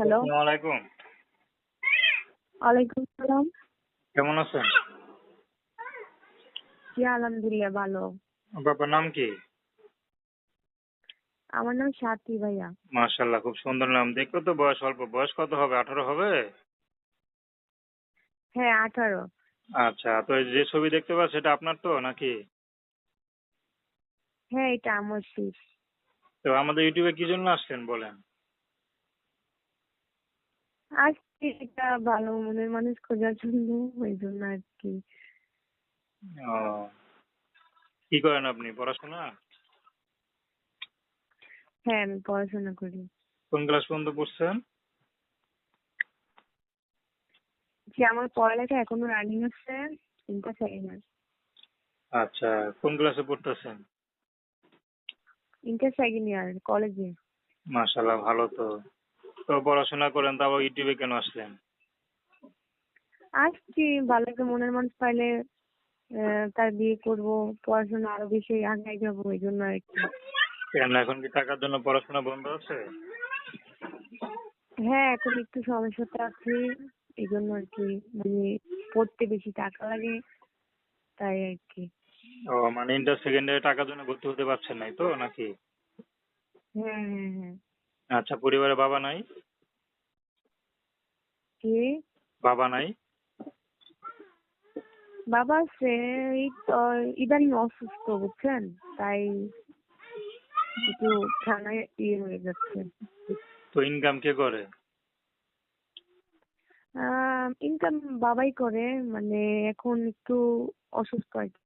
Hello. আসসালামু আলাইকুম ওয়ালাইকুম সালাম। কেমন আছেন? জি আলহামদুলিল্লাহ ভালো। বাবার নাম কি? আমার নাম সাথী ভাইয়া। মাশাল্লাহ খুব সুন্দর নাম। দেখো তো বয়স অল্প বয়স কত হবে? আঠারো হবে? হ্যাঁ আঠারো। আচ্ছা তো এই যে ছবি দেখতে পাচ্ছ সেটা আপনার তো নাকি? হ্যাঁ এটা আমার তো আমাদের ইউটিউবে কি জন্য আসছেন বলেন? আজকে এটা ভালো মনের মানুষ খোঁজার জন্য ওই জন্য আর কি। ও। কি করেন আপনি পড়াশোনা? হ্যাঁ আমি পড়াশোনা করি। কোন ক্লাস পর্যন্ত পড়ছেন? যে আমার পড়ালেখা এখনও রানিং আছে ইন্টার সেকেন্ড আচ্ছা কোন ক্লাসে পড়তেছেন? ইন্টার সেকেন্ড ইয়ার কলেজে মাশাল্লাহ ভালো তো। তো পড়াশোনা করেন তাও ইউটিউবে কেন আসলেন? আসছি ভালো একটা মনের মানুষ পাইলে তার বিয়ে করব পড়াশোনা আরও বেশি আগাই যাব ওই জন্য আর কি। কেন এখন কি টাকার জন্য পড়াশোনা বন্ধ আছে? হ্যাঁ এখন একটু সমস্যাতে আছি এই জন্য আর কি মানে পড়তে বেশি টাকা লাগে তাই আর কি। ও মানে ইন্টার সেকেন্ড ইয়ারে টাকার জন্য ভর্তি হতে পারছেন নাই তো নাকি? হ্যাঁ হ্যাঁ হ্যাঁ। আচ্ছা পরিবারে বাবা নাই? কে? বাবা নাই? বাবা তো ইদানিং অসুস্থ বুঝছেন? তাই একটু থানায় ইয়ে হয়ে যাচ্ছে। তো ইনকাম কে করে? ইনকাম বাবাই করে মানে এখন একটু অসুস্থ আর কি।